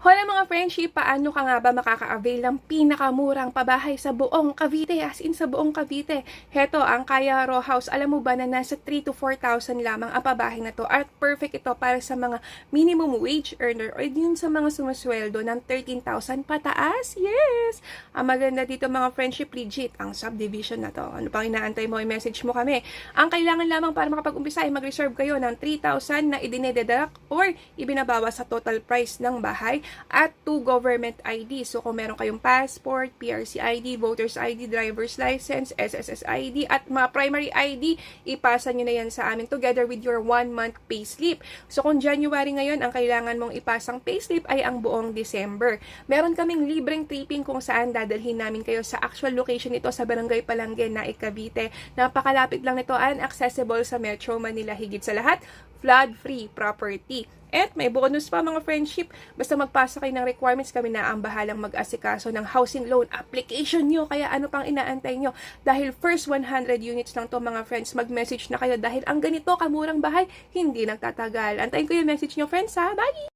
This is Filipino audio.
Hola mga friendship, paano ka nga ba makaka-avail ng pinakamurang pabahay sa buong Cavite, as in sa buong Cavite? Heto, ang Kaya Row House, alam mo ba na nasa 3 to 4,000 lamang ang pabahay na to at perfect ito para sa mga minimum wage earner o yun sa mga sumusweldo ng 13,000 pataas? Yes! Ang maganda dito mga friendship, legit ang subdivision na to. Ano pang inaantay mo, i-message mo kami. Ang kailangan lamang para makapag-umpisa ay mag-reserve kayo ng 3,000 na idinededuct or ibinabawas sa total price ng bahay at two government ID. So kung meron kayong passport, PRC ID, voter's ID, driver's license, SSS ID, at mga primary ID, ipasa nyo na yan sa amin together with your one month payslip. So kung January ngayon, ang kailangan mong ipasang payslip ay ang buong December. Meron kaming libreng tripping kung saan dadalhin namin kayo sa actual location ito sa Barangay Palangge na Cavite. Napakalapit lang nito and accessible sa Metro Manila higit sa lahat, flood-free property. At may bonus pa mga friendship. Basta magpasa kayo ng requirements, kami na ang bahalang mag-asikaso ng housing loan application nyo. Kaya ano pang inaantay nyo? Dahil first 100 units lang to mga friends, mag-message na kayo. Dahil ang ganito kamurang bahay, hindi nagtatagal. Antayin ko yung message nyo friends ha. Bye!